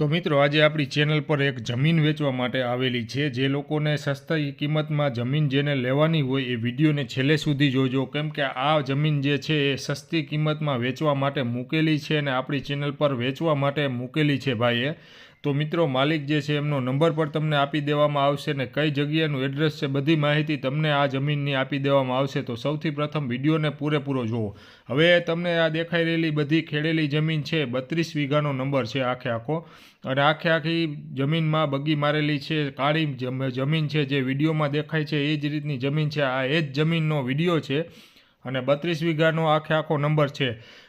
તો મિત્રો, આજે આપણી ચેનલ પર એક જમીન વેચવા માટે આવેલી છે. જે લોકોને સસ્તી કિંમતમાં જમીન જેને લેવાની હોય એ વિડીયોને છેલ્લે સુધી જોજો. કેમ કે આ જમીન જે છે એ સસ્તી કિંમતમાં વેચવા માટે મૂકેલી છે અને આપણી ચેનલ પર વેચવા માટે મૂકેલી છે ભાઈએ. તો મિત્રો, માલિક જે છે એમનો નંબર પર તમને આપી દેવામાં આવશે ને કઈ જગ્યાનું એડ્રેસ છે બધી માહિતી તમને આ જમીનની આપી દેવામાં આવશે. તો સૌથી પ્રથમ વિડીયોને પૂરેપૂરો જુઓ. હવે તમને આ દેખાઈ રહેલી બધી ખેડેલી જમીન છે, બત્રીસ વીઘાનો નંબર છે આખે આખો. અને આખે આખી જમીનમાં બગી મારેલી છે, કાળી જમીન છે જે વિડીયોમાં દેખાય છે એ જ રીતની જમીન છે. આ એ જ જમીનનો વીડિયો છે. અને બત્રીસ વીઘાનો આખે આખો નંબર છે.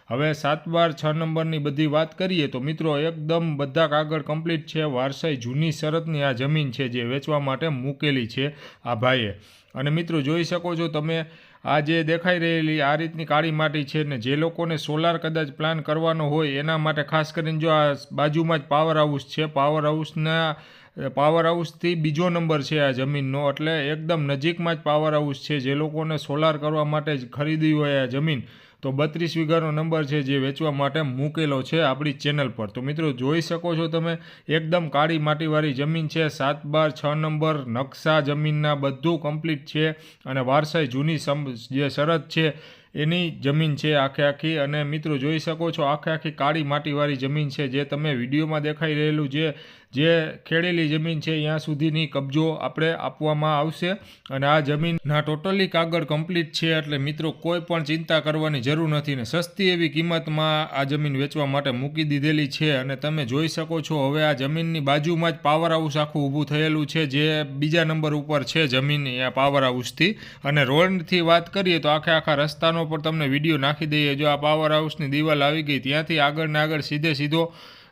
હવે સાત બાર છ નંબરની બધી વાત કરીએ તો મિત્રો એકદમ બધા કાગળ કમ્પ્લીટ છે. વારસાઈ જૂની શરતની આ જમીન છે જે વેચવા માટે મૂકેલી છે આ ભાઈએ. અને મિત્રો જોઈ શકો છો તમે, આ જે દેખાઈ રહેલી આ રીતની કાળી માટી છે ને જે લોકોને સોલાર કદાચ પ્લાન કરવાનો હોય એના માટે ખાસ કરીને જો આ બાજુમાં જ પાવર હાઉસ છે પાવર હાઉસના પાવર હાઉસથી બીજો નંબર છે આ જમીનનો. એટલે એકદમ નજીકમાં જ પાવર હાઉસ છે. જે લોકોને સોલાર કરવા માટે જ ખરીદી હોય આ જમીન. તો બત્રીસ વીઘાનો નંબર છે જે વેચવા માટે મૂકેલો છે આપણી ચેનલ પર. તો મિત્રો જોઈ શકો છો તમે, એકદમ કાળી માટીવાળી જમીન છે. સાત બાર છ નંબર નકશા જમીનના બધું કમ્પ્લીટ છે. અને વારસાઈ જૂની જે શરત છે, એની જમીન છે આખે આખી. અને મિત્રો જોઈ શકો છો, આખે આખી કાળી માટીવાળી જમીન છે. જે તમે વિડીયોમાં દેખાઈ રહેલું જે જે ખેડેલી જમીન છે ત્યાં સુધીની કબજો આપણે આપવામાં આવશે. અને આ જમીનના ટોટલી કાગળ કમ્પ્લીટ છે, એટલે મિત્રો કોઈ પણ ચિંતા કરવાની જરૂર નથી ને સસ્તી એવી કિંમતમાં આ જમીન વેચવા માટે મૂકી દીધેલી છે. અને તમે જોઈ શકો છો, હવે આ જમીનની બાજુમાં જ પાવર હાઉસ આખું ઊભું થયેલું છે, જે બીજા નંબર ઉપર છે જમીન આ પાવર હાઉસથી અને રોડથી વાત કરીએ તો આખે આખા રસ્તાનો પર તમને વીડિયો નાખી દઈએ. જો આ પાવર હાઉસની દિવાલ આવી ગઈ, ત્યાંથી આગળ ને આગળ સીધે સીધો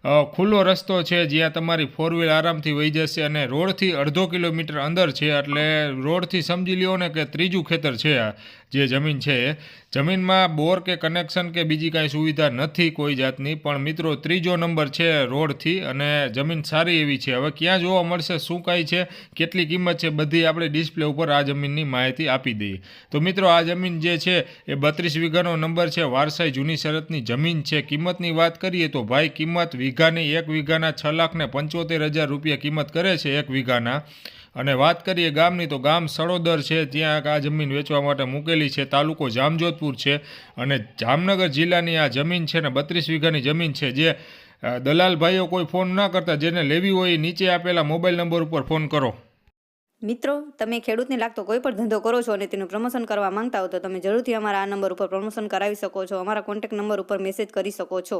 ખુલ્લો રસ્તો છે જ્યાં તમારી ફોર વ્હીલ આરામથી વહી જશે અને રોડથી અડધો કિલોમીટર અંદર છે એટલે રોડથી સમજી લ્યો ને કે ત્રીજું ખેતર છે આ, જે જમીન છે. જમીનમાં બોર કે કનેક્શન કે બીજી કાંઈ સુવિધા નથી કોઈ જાતની, પણ મિત્રો ત્રીજો નંબર છે રોડથી અને જમીન સારી એવી છે. હવે ક્યાં જોવા મળશે, શું કાંઈ છે, કેટલી કિંમત છે, બધી આપણે ડિસ્પ્લે ઉપર આ જમીનની માહિતી આપી દઈએ. તો મિત્રો આ જમીન જે છે એ બત્રીસ વીઘાનો નંબર છે. વારસાઈ જૂની શરતની જમીન છે. કિંમતની વાત કરીએ તો ભાઈ કિંમત વીઘાની એક વીઘાના છ લાખ ને પંચોતેર હજાર રૂપિયા કિંમત કરે છે એક વીઘાના. અને વાત કરીએ ગામની, તો ગામ સડોદર છે, ત્યાં આ જમીન વેચવા માટે મૂકેલી છે. તાલુકો જામજોધપુર છે અને જામનગર જિલ્લાની આ જમીન છે ને બત્રીસ વીઘાની જમીન છે. જે દલાલભાઈઓ કોઈ ફોન ના કરતા જેને લેવી હોય નીચે આપેલા મોબાઈલ નંબર ઉપર ફોન કરો. મિત્રો, તમે ખેડૂતને લાગતો કોઈ પણ ધંધો કરો છો અને તેનું પ્રમોશન કરવા માંગતા હો તો તમે જરૂરથી અમારા આ નંબર ઉપર પ્રમોશન કરાવી શકો છો. અમારા કોન્ટેક્ટ નંબર ઉપર મેસેજ કરી શકો છો.